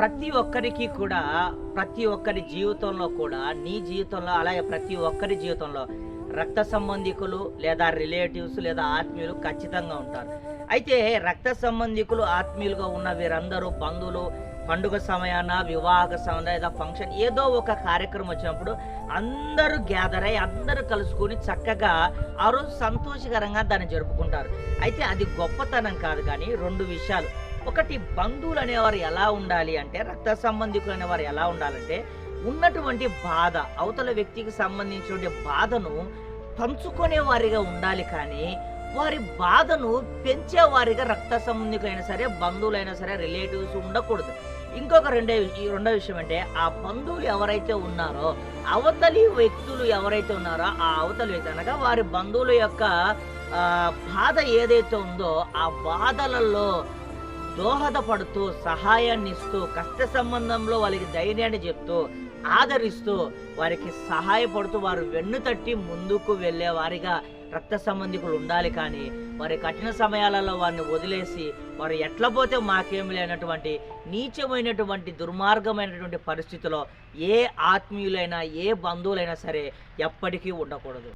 ప్రతి ఒక్కరికి కూడా ప్రతి ఒక్కరి జీవితంలో కూడా నీ జీవితంలో అలాగే ప్రతి ఒక్కరి జీవితంలో రక్త సంబంధికులు లేదా రిలేటివ్స్ లేదా ఆత్మీయులు ఖచ్చితంగా ఉంటారు. అయితే రక్త సంబంధికులు ఆత్మీయులుగా ఉన్న వీరందరూ బంధువులు పండుగ సమయాన వివాహ సమయం లేదా ఫంక్షన్ ఏదో ఒక కార్యక్రమం వచ్చినప్పుడు అందరూ గ్యాదర్ అయ్యి అందరూ కలుసుకొని చక్కగా ఆ రోజు సంతోషకరంగా దాన్ని జరుపుకుంటారు. అయితే అది గొప్పతనం కాదు కానీ రెండు విషయాలు. ఒకటి బంధువులు అనేవారు ఎలా ఉండాలి అంటే రక్త సంబంధికులు అనేవారు ఎలా ఉండాలంటే ఉన్నటువంటి బాధ అవతల వ్యక్తికి సంబంధించినటువంటి బాధను పంచుకునే వారిగా ఉండాలి కానీ వారి బాధను పెంచేవారిగా రక్త సంబంధికులైనా సరే బంధువులైనా సరే రిలేటివ్స్ ఉండకూడదు. ఇంకొక రెండో ఈ రెండో విషయం అంటే ఆ బంధువులు ఎవరైతే ఉన్నారో అవతలి వ్యక్తులు ఎవరైతే ఉన్నారో ఆ అవతలి వ్యక్తి అనగా వారి బంధువుల యొక్క బాధ ఏదైతే ఉందో ఆ బాధలలో దోహదపడుతూ సహాయాన్ని ఇస్తూ కష్ట సంబంధంలో వాళ్ళకి ధైర్యాన్ని చెప్తూ ఆదరిస్తూ వారికి సహాయపడుతూ వారు వెన్ను తట్టి ముందుకు వెళ్ళేవారిగా రక్త సంబంధికులు ఉండాలి కానీ వారి కఠిన సమయాలలో వారిని వదిలేసి వారు ఎట్లా పోతే మాకేమి లేనటువంటి నీచమైనటువంటి దుర్మార్గమైనటువంటి పరిస్థితిలో ఏ ఆత్మీయులైనా ఏ బంధువులైనా సరే ఎప్పటికీ ఉండకూడదు.